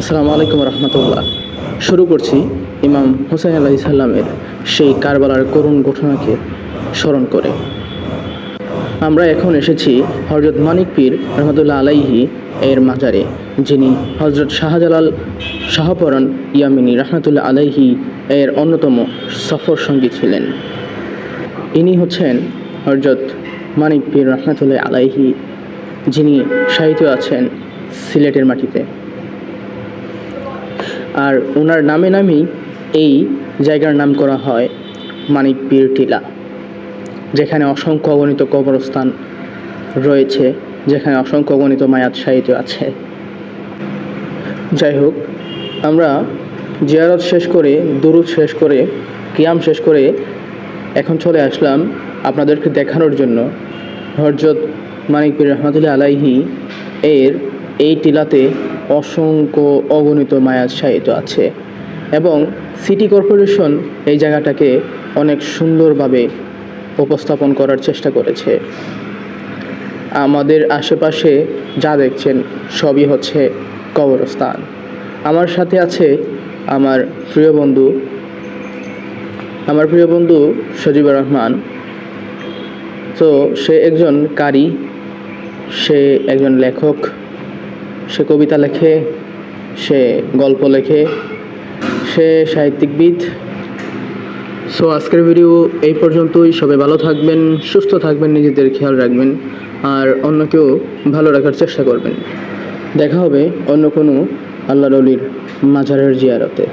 আসসালামু আলাইকুম রহমতুল্লাহ। শুরু করছি ইমাম হুসাইন আলাহি সাল্লামের সেই কারবালার করুণ ঘটনাকে স্মরণ করে। আমরা এখন এসেছি হজরত মানিক পীর রহমতুল্লাহ আলাইহি এর মাজারে, যিনি হজরত শাহজালাল শাহপরণ ইয়ামিনী রহমতুল্লাহ আলাইহি এর অন্যতম সফর সঙ্গী ছিলেন। ইনি হচ্ছেন হজরত মানিক পীর রহমতুল্লাহ আলাইহি, যিনি সাহিত্য আছেন সিলেটের মাটিতে। আর ওনার নামে নামেই এই জায়গার নাম করা হয় মানিক পীর টিলা, যেখানে অসংখ্য অগণিত কবরস্থান রয়েছে, যেখানে অসংখ্য অগণিত মায়াত সাহিত্য আছে। যাই হোক, আমরা জিয়ারত শেষ করে, দুরুদ শেষ করে, কিয়াম শেষ করে এখন চলে আসলাম আপনাদেরকে দেখানোর জন্য। হরজত মানিক পীর রহমতুল্লাহ আলাইহি এর এই টিলাতে অসংখ্য অগণিত মায়াত সাহিত্য আছে এবং সিটি কর্পোরেশন এই জায়গাটাকে অনেক সুন্দরভাবে উপস্থাপন করার চেষ্টা করেছে। আমাদের আশেপাশে যা দেখছেন সবই হচ্ছে কবরস্থান। আমার সাথে আছে আমার প্রিয় বন্ধু, আমার প্রিয় বন্ধু সজিবুর রহমান। তো সে একজন কারি, সে একজন লেখক সে কবিতা লেখে, সে গল্প লেখে, সে সাহিত্যিকবিদ সো আজকের ভিডিও এই পর্যন্তই। সবাই ভালো থাকবেন, সুস্থ থাকবেন, নিজেদের খেয়াল রাখবেন, আর অন্যকেও ভালো রাখার চেষ্টা করবেন। দেখা হবে অন্য কোনো আল্লাহর মাঝারের মাজারের জিয়ারতে।